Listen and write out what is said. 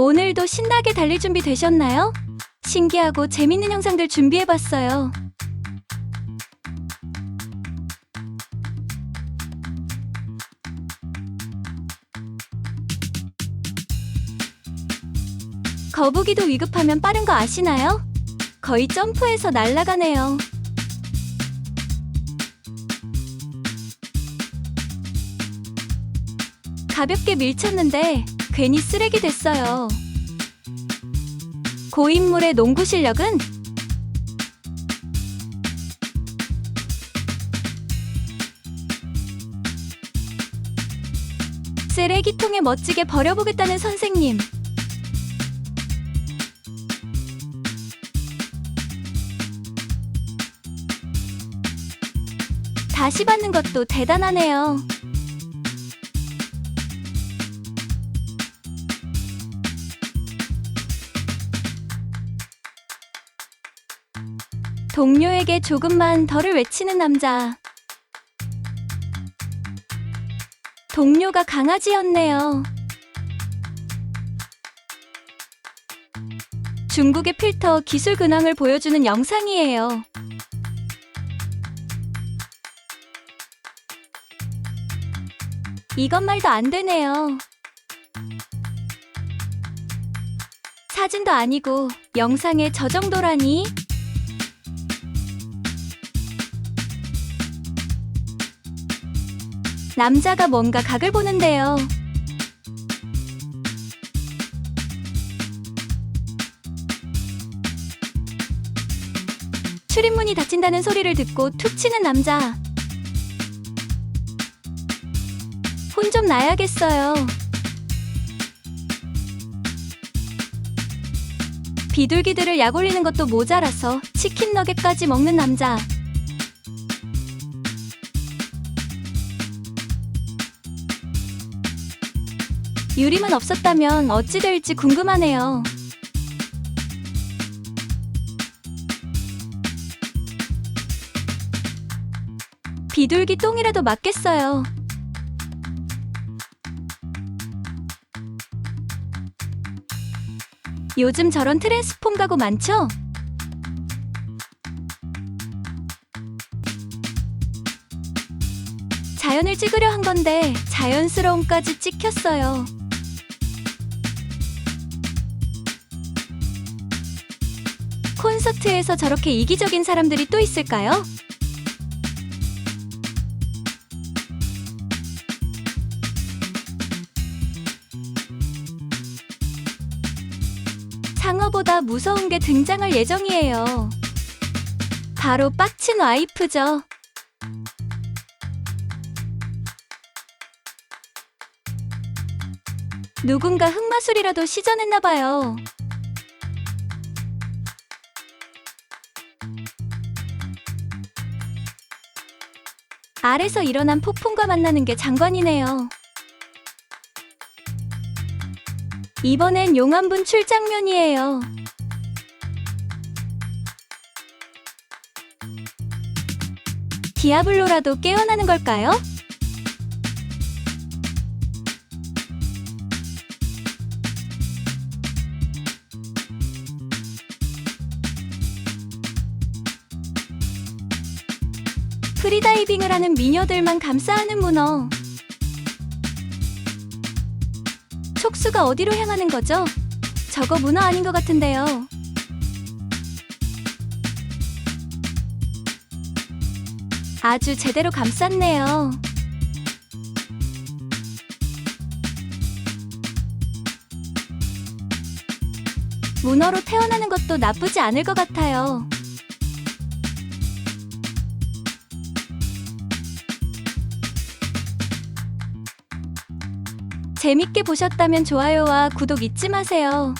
오늘도 신나게 달릴 준비 되셨나요? 신기하고 재밌는 영상들 준비해봤어요. 거북이도 위급하면 빠른 거 아시나요? 거의 점프해서 날아가네요. 가볍게 밀쳤는데 괜히 쓰레기 됐어요. 고인물의 농구 실력은 쓰레기통에 멋지게 버려보겠다는 선생님. 다시 받는 것도 대단하네요. 동료에게 조금만 덜을 외치는 남자. 동료가 강아지였네요. 중국의 필터 기술 근황을 보여주는 영상이에요. 이것 말도 안 되네요. 사진도 아니고 영상에 저 정도라니? 남자가 뭔가 각을 보는데요. 출입문이 닫힌다는 소리를 듣고 툭 치는 남자. 혼 좀 나야겠어요. 비둘기들을 약 올리는 것도 모자라서 치킨 너겟까지 먹는 남자. 유림은 없었다면 어찌 될지 궁금하네요. 비둘기 똥이라도 맞겠어요. 요즘 저런 트랜스폼 가구 많죠? 자연을 찍으려 한 건데 자연스러움까지 찍혔어요. 콘서트에서 저렇게 이기적인 사람들이 또 있을까요? 상어보다 무서운 게 등장할 예정이에요. 바로 빡친 와이프죠. 누군가 흑마술이라도 시전했나봐요. 알에서 일어난 폭풍과 만나는 게 장관이네요. 이번엔 용암분 출장면이에요. 디아블로라도 깨어나는 걸까요? 프리다이빙을 하는 미녀들만 감싸하는 문어. 촉수가 어디로 향하는 거죠? 저거 문어 아닌 것 같은데요. 아주 제대로 감쌌네요. 문어로 태어나는 것도 나쁘지 않을 것 같아요. 재밌게 보셨다면 좋아요와 구독 잊지 마세요.